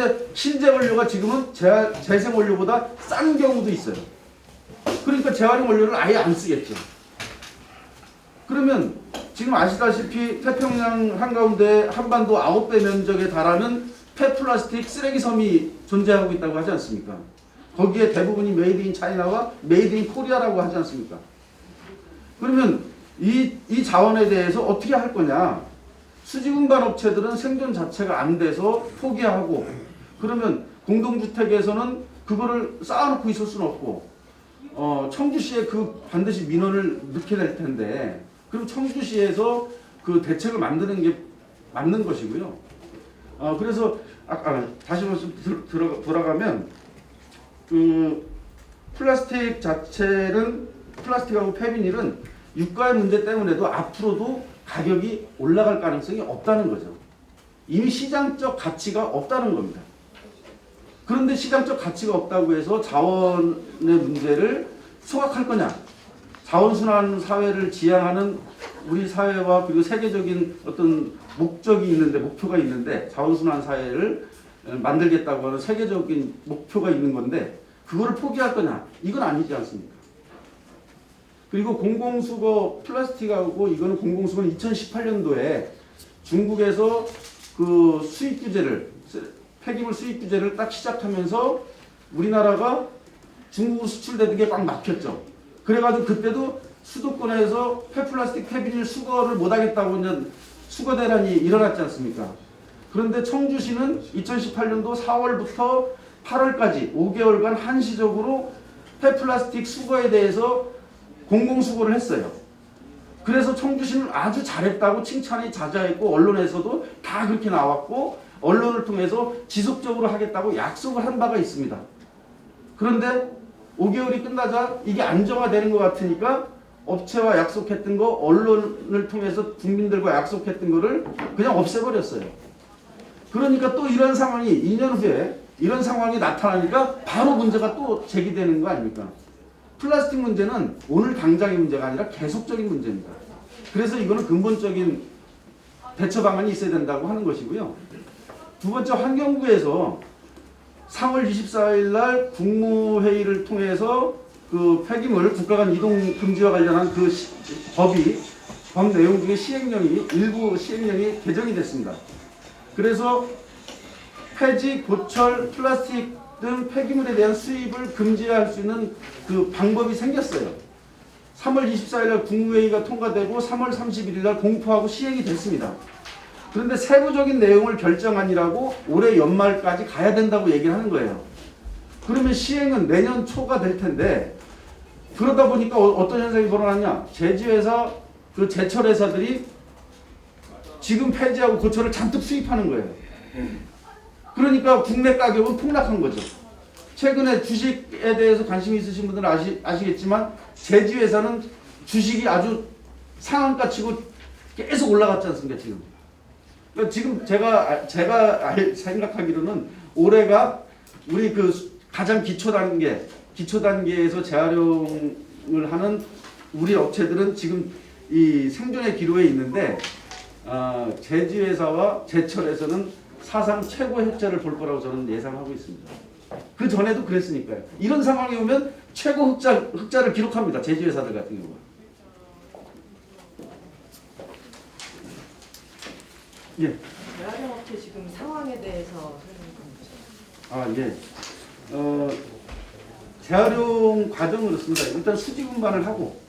그런데 신재 원료가 지금은 재, 재생 원료보다 싼 경우도 있어요. 그러니까 재활용 원료를 아예 안 쓰겠죠. 그러면 지금 아시다시피 태평양 한가운데 한반도 아홉 배 면적에 달하는 폐플라스틱 쓰레기 섬이 존재하고 있다고 하지 않습니까? 거기에 대부분이 메이드 인 차이나와 메이드 인 코리아라고 하지 않습니까? 그러면 이, 이 자원에 대해서 어떻게 할 거냐? 수지공간 업체들은 생존 자체가 안 돼서 포기하고 그러면 공동주택에서는 그거를 쌓아놓고 있을 수는 없고 어, 청주시에 그 반드시 민원을 넣게 될 텐데 그럼 청주시에서 그 대책을 만드는 게 맞는 것이고요. 어, 그래서 아, 아, 다시 말씀 들- 들어, 돌아가면 그 플라스틱 자체는 플라스틱하고 폐비닐은 유가의 문제 때문에도 앞으로도 가격이 올라갈 가능성이 없다는 거죠. 이미 시장적 가치가 없다는 겁니다. 그런데 시장적 가치가 없다고 해서 자원의 문제를 소각할 거냐? 자원순환 사회를 지향하는 우리 사회와 그리고 세계적인 어떤 목적이 있는데 목표가 있는데 자원순환 사회를 만들겠다고 하는 세계적인 목표가 있는 건데 그거를 포기할 거냐? 이건 아니지 않습니까? 그리고 공공수거 플라스틱하고 이거는 공공수거는 2018년도에 중국에서 그 수입 규제를 폐기물 수입 규제를 딱 시작하면서 우리나라가 중국 수출되는 게 꽉 막혔죠. 그래가지고 그때도 수도권에서 폐플라스틱 폐비닐 수거를 못하겠다고 이제 수거 대란이 일어났지 않습니까? 그런데 청주시는 2018년도 4월부터 8월까지 5개월간 한시적으로 폐플라스틱 수거에 대해서 공공수거를 했어요. 그래서 청주시는 아주 잘했다고 칭찬이 잦아있고 언론에서도 다 그렇게 나왔고 언론을 통해서 지속적으로 하겠다고 약속을 한 바가 있습니다. 그런데 5개월이 끝나자 이게 안정화되는 것 같으니까 업체와 약속했던 거 언론을 통해서 국민들과 약속했던 거를 그냥 없애버렸어요. 그러니까 또 이런 상황이 2년 후에 이런 상황이 나타나니까 바로 문제가 또 제기되는 거 아닙니까? 플라스틱 문제는 오늘 당장의 문제가 아니라 계속적인 문제입니다. 그래서 이거는 근본적인 대처 방안이 있어야 된다고 하는 것이고요. 두 번째 환경부에서 3월 24일 날 국무회의를 통해서 그 폐기물 국가 간 이동 금지와 관련한 그 시- 법이 법 내용 중에 시행령이 일부 시행령이 개정이 됐습니다. 그래서 폐지, 고철, 플라스틱 등 폐기물에 대한 수입을 금지할 수 있는 그 방법이 생겼어요. 3월 24일 날 국무회의가 통과되고 3월 31일 날 공포하고 시행이 됐습니다. 그런데 세부적인 내용을 결정하니라고 올해 연말까지 가야 된다고 얘기를 하는 거예요. 그러면 시행은 내년 초가 될 텐데 그러다 보니까 어, 떤 현상이 벌어났냐? 제지회사, 그 제철 회사들이 지금 폐지하고 고철을 잔뜩 수입하는 거예요. 그러니까 국내 가격은 폭락한 거죠. 최근에 주식에 대해서 관심 있으신 분들은 아시, 아시겠지만 제지회사는 주식이 아주 상한가 치고 계속 올라갔지 않습니까 지금. 그러니까 지금 제가 아- 제가 알- 생각하기로는 올해가 우리 그 수- 가장 기초 단계 기초 단계에서 재활용을 하는 우리 업체들은 지금 이 생존의 기로에 있는데 아, 제지회사와 제철에서는 사상 최고 흑자를 볼 거라고 저는 예상하고 있습니다. 그 전에도 그랬으니까요. 이런 상황이 오면 최고 흑자 흑자를 기록합니다. 제지회사들 같은 경우. 예. 재활용 업체 지금 상황에 대해서 설명 좀 주세요. 아, 예. 어, 재활용 과정은 그렇습니다. 일단 수지 분반을 하고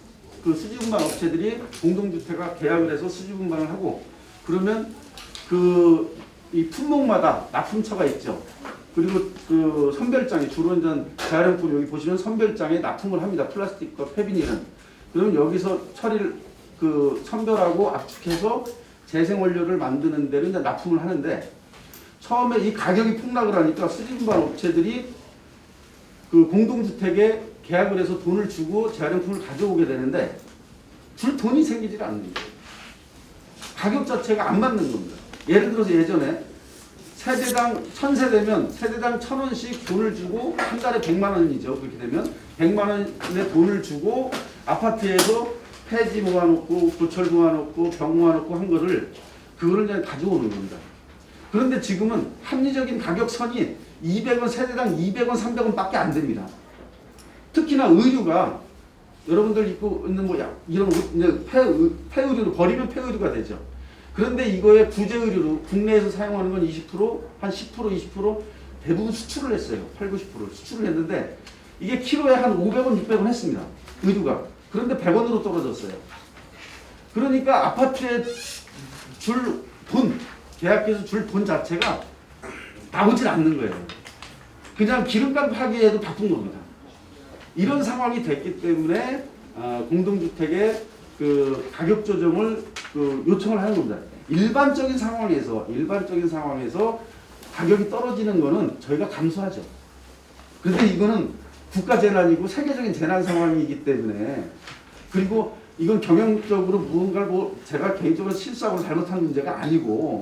그 수지 분반 업체들이 공동주택과 계약을 해서 수지 분반을 하고 그러면 그 이 품목마다 납품처가 있죠. 그리고 그 선별장에 주로 이제 재활용품 여기 보시면 선별장에 납품을 합니다. 플라스틱과 폐비닐은. 그러면 여기서 처리를 그 선별하고 압축해서 재생 원료를 만드는 데를 이제 납품을 하는데 처음에 이 가격이 폭락을 하니까 수리분반 업체들이 그 공동주택에 계약을 해서 돈을 주고 재활용품을 가져오게 되는데 줄 돈이 생기질 않습니다. 가격 자체가 안 맞는 겁니다. 예를 들어서 예전에 세대당 천 세대면 세대당 천 원씩 돈을 주고 한 달에 백만 원이죠. 그렇게 되면 백만 원의 돈을 주고 아파트에서 폐지 모아놓고 고철 모아놓고 병 모아놓고 한 거를 그거를 그냥 가져오는 겁니다. 그런데 지금은 합리적인 가격선이 200원 세대당 200원 300원 밖에 안 됩니다. 특히나 의류가 여러분들 입고 있는 뭐 야- 이런 폐의, 폐의류로 버리면 폐의류가 되죠. 그런데 이거에 구제 의류로 국내에서 사용하는 건 20%한 10% 20% 대부분 수출을 했어요. 8, 90% 수출을 했는데 이게 키로에 한 500원 600원 했습니다. 의류가. 그런데 100원으로 떨어졌어요. 그러니까 아파트에 줄 돈, 계약해서 줄 돈 자체가 나오질 않는 거예요. 그냥 기름값 하기에도 바쁜 겁니다. 이런 상황이 됐기 때문에 아, 공동주택의 그 가격 조정을 그 요청을 하는 겁니다. 일반적인 상황에서 일반적인 상황에서 가격이 떨어지는 거는 저희가 감수하죠. 그런데 이거는 국가 재난이고 세계적인 재난 상황이기 때문에 그리고 이건 경영적으로 무언가를 뭐 제가 개인적으로 실수하고 잘못한 문제가 아니고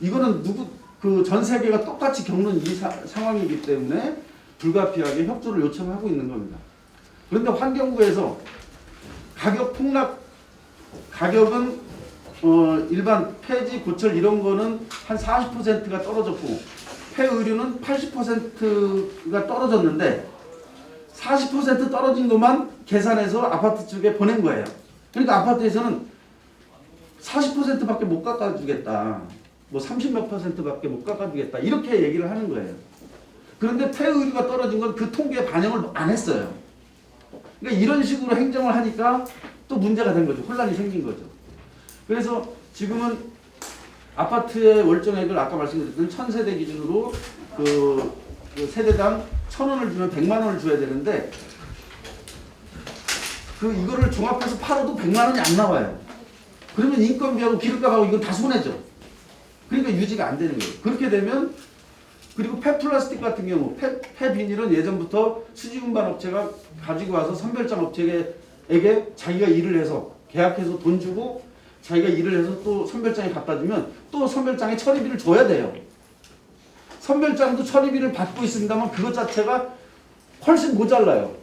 이거는 누구 그 전 세계가 똑같이 겪는 이 사- 상황이기 때문에 불가피하게 협조를 요청하고 있는 겁니다. 그런데 환경부에서 가격 폭락 가격은 어 일반 폐지 고철 이런 거는 한 40%가 떨어졌고 폐의류는 80%가 떨어졌는데 40% 떨어진 것만 계산해서 아파트 쪽에 보낸 거예요. 그러니까 아파트에서는 40%밖에 못 깎아주겠다. 뭐 30몇 퍼센트밖에 못 깎아주겠다. 이렇게 얘기를 하는 거예요. 그런데 폐의류가 떨어진 건 그 통계에 반영을 안 했어요. 그러니까 이런 식으로 행정을 하니까 또 문제가 된 거죠. 혼란이 생긴 거죠. 그래서 지금은 아파트의 월정액을 아까 말씀드렸던 천세대 기준으로 그, 그 세대당 천 원을 주면 백만 원을 줘야 되는데 그 이거를 종합해서 팔아도 백만 원이 안 나와요. 그러면 인건비하고 기름값하고 이건 다 손해죠. 그러니까 유지가 안 되는 거예요. 그렇게 되면 그리고 폐플라스틱 같은 경우 폐, 폐비닐은 예전부터 수지운반 업체가 가지고 와서 선별장 업체에게 자기가 일을 해서 계약해서 돈 주고 자기가 일을 해서 또 선별장에 갖다 주면 또 선별장에 처리비를 줘야 돼요. 선별장도 처리비를 받고 있습니다만 그것 자체가 훨씬 모자라요.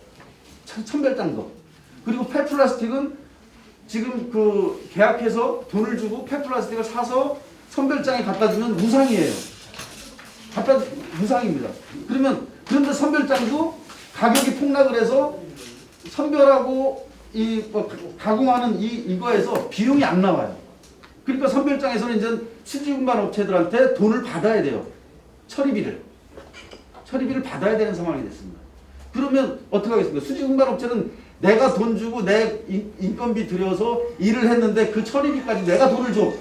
천- 선별장도. 그리고 폐플라스틱은 지금 그 계약해서 돈을 주고 폐플라스틱을 사서 선별장에 갖다 주면 무상이에요. 갖다 무상입니다. 그러면 그런데 선별장도 가격이 폭락을 해서 선별하고 이 뭐 가공하는 이 이거에서 비용이 안 나와요. 그러니까 선별장에서는 이제 수지운반 업체들한테 돈을 받아야 돼요. 처리비를 처리비를 받아야 되는 상황이 됐습니다. 그러면 어떻게 하겠습니까? 수지운반 업체는 내가 돈 주고 내 인- 인건비 들여서 일을 했는데 그 처리비까지 내가 돈을 줘.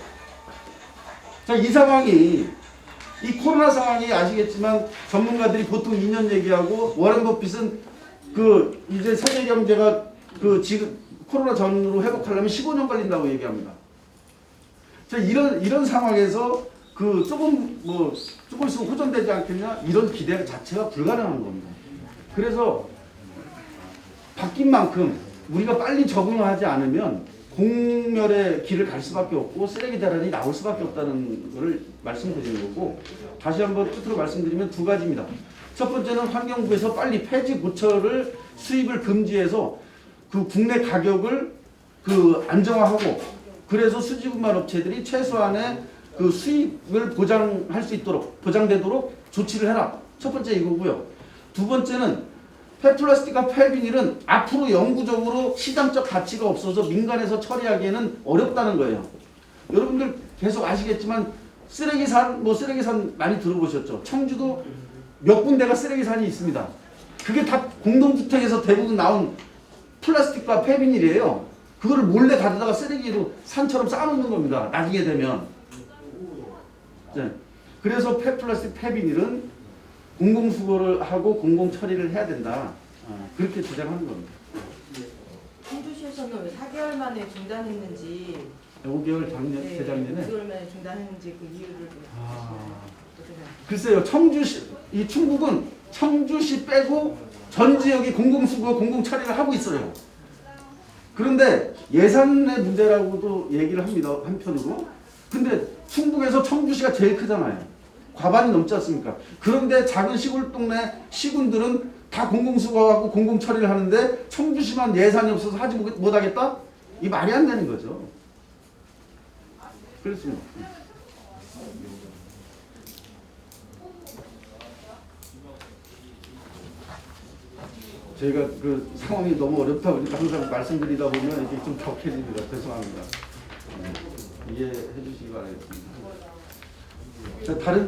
자, 이 상황이 이 코로나 상황이 아시겠지만 전문가들이 보통 2년 얘기하고 워렌 버핏은 그 이제 세계 경제가 그 지금 코로나 전으로 회복하려면 15년 걸린다고 얘기합니다. 자, 이런 이런 상황에서 그 조금 뭐 조금 있으면 호전되지 않겠냐 이런 기대 자체가 불가능한 겁니다. 그래서 바뀐 만큼 우리가 빨리 적응을 하지 않으면 공멸의 길을 갈 수밖에 없고 쓰레기 대란이 나올 수밖에 없다는 것을 말씀드리는 거고 다시 한번 끝으로 말씀드리면 두 가지입니다. 첫 번째는 환경부에서 빨리 폐지 고철을 수입을 금지해서 그 국내 가격을 그 안정화하고 그래서 수지분말 업체들이 최소한의 그 수입을 보장할 수 있도록 보장되도록 조치를 해라. 첫 번째 이거고요. 두 번째는 폐플라스틱과 폐비닐은 앞으로 영구적으로 시장적 가치가 없어서 민간에서 처리하기에는 어렵다는 거예요. 여러분들 계속 아시겠지만 쓰레기산 뭐 쓰레기산 많이 들어보셨죠? 청주도 몇 군데가 쓰레기산이 있습니다. 그게 다 공동주택에서 대부분 나온 플라스틱과 폐비닐이에요. 그거를 몰래 가져다가 쓰레기로 산처럼 쌓아놓는 겁니다. 나중에 되면. 네. 그래서 폐플라스틱 폐비닐은 공공수거를 하고 공공처리를 해야 된다. 아, 그렇게 주장하는 겁니다. 청주시에서는 왜 4개월 만에 중단했는지 5개월 작년, 네, 재작년에 5개월 만에 중단했는지 그 이유를 좀 아. 어떻게 생각하세요? 글쎄요, 청주시, 이 충북은 청주시 빼고 전 지역이 공공수거, 공공처리를 하고 있어요. 그런데 예산의 문제라고도 얘기를 합니다, 한편으로. 근데 충북에서 청주시가 제일 크잖아요. 과반이 넘지 않습니까? 그런데 작은 시골 동네 시군들은 다 공공수거하고 공공처리를 하는데 청주시만 예산이 없어서 하지 못하겠다? 이 말이 안 되는 거죠. 그렇습니다. 저희가 그 상황이 너무 어렵다 보니까 항상 말씀드리다 보면 이게 좀 격해집니다. 죄송합니다. 이해해 주시기 바라겠습니다. 다른